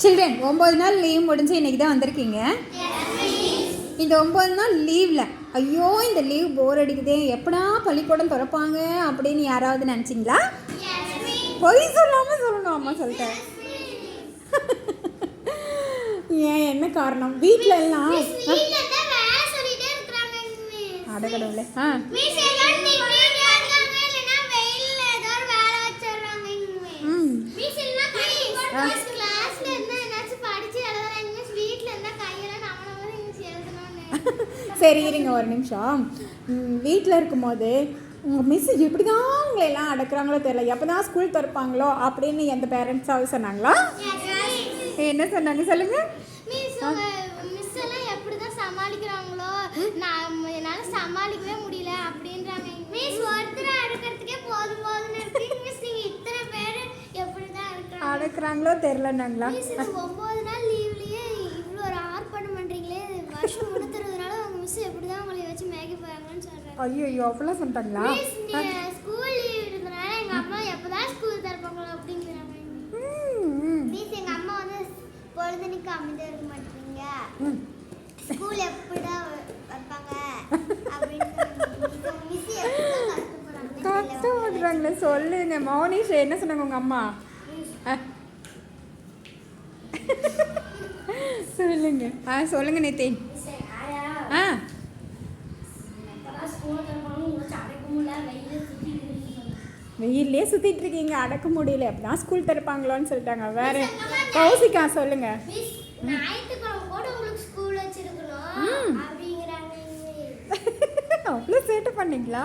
Children ஒம்பது நாள் leave முடிஞ்சு இன்னைக்கு தான் வந்திருக்கீங்க. இந்த ஒம்பது நாள் லீவில் ஐயோ இந்த லீவ் போர் அடிக்குதே எப்படா பள்ளிக்கூடம் திறப்பாங்க அப்படின்னு யாராவது நினச்சிங்களா? பொய் சொல்லாமல் சொல்லணும் அம்மா சொல்லிட்டேன் ஏன் என்ன காரணம்? வீட்டில் எல்லாம் அடகடவுளே ஆ. சரி இருங்க ஒரு நிமிஷம். வீட்டில் இருக்கும்போது உங்கள் மிஸ் எப்படி தான் உங்களை எல்லாம் அடக்குறாங்களோ தெரியல. எப்போ தான் ஸ்கூல் திறப்பாங்களோ அப்படின்னு எந்த பேரண்ட்ஸாவது சொன்னாங்களா? என்ன சொன்னாங்க சொல்லுங்கள் சமாளிக்கிறாங்களோ? நான் என்னால சமாளிக்கவே முடியல அப்படின்றாங்க. மிஸ் ஒருத்தர் அடக்கிறதுக்கே போதும் போதும்னு இருக்கு. மிஸ் நீங்க இத்தனை பேர் எப்படிதான் இருக்கிறாங்க அடக்குறாங்களோ தெரிலன்னாங்களா ஒன்பது நாள் போறாங்கன்னு சொல்றாங்க. ஐயோ ஐயோ அப்படிலாம் சொல்லிட்டாங்களா? ஸ்கூல் லீவ் இருந்தனால எங்க அம்மா எப்பதான் ஸ்கூல் திறப்பாங்களோ அப்படிங்கிறாங்க ம், ம், மிஸ் எங்க அம்மா வந்து பொழுதுனிக்கு அமைதியா இருக்க மாட்டீங்க. ஸ்கூல் எப்படிதான் வைப்பாங்க? கஷ்டப்படுறாங்களே சொல்லுங்க. மௌனிஷ் என்ன சொன்னாங்க உங்கள் அம்மா. சொல்லுங்க. ஆ சொல்லுங்க நிதின் ஆ வெயிலே சுற்றிட்டு இருக்கீங்க அடக்க முடியல. அப்படிதான் ஸ்கூல் திறப்பாங்களோன்னு சொல்லிட்டாங்க. வேற கௌசிகா சொல்லுங்க. அவ்வளோ சேட்டை பண்ணீங்களா?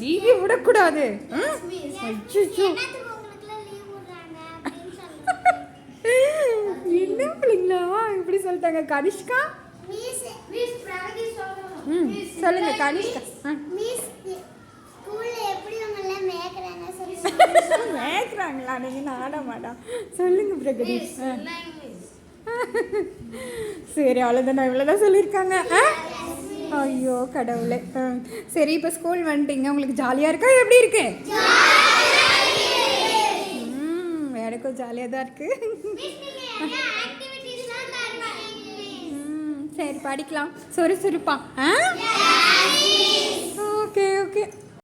லீவா விடக்கூடாது. என்ன பிள்ளைங்களா? இப்படி சொல்லிட்டாங்க. கனிஷ்கா? ம் சொல்லுங்க கனிஷ்கா. ஆ மிஸ் ஸ்கூல்ல எப்படி உங்களை மேய்க்கறாங்க சொல்லி மேய்க்கிறாங்களா நீங்கள் நாட மாடா சொல்லுங்க பிரகதி. ஆ. சரி அவ்வளோதான் இவ்வளோதான் சொல்லியிருக்காங்க. ஐயோ கடவுளே. சரி இப்போ ஸ்கூல் வந்துட்டீங்க. உங்களுக்கு ஜாலியாக இருக்கா? எப்படி இருக்கு? எனக்கும் ஜாலியாக தான் இருக்கு. சரி படிக்கலாம். சுறுசுறுப்பா. ஆ? Okay okay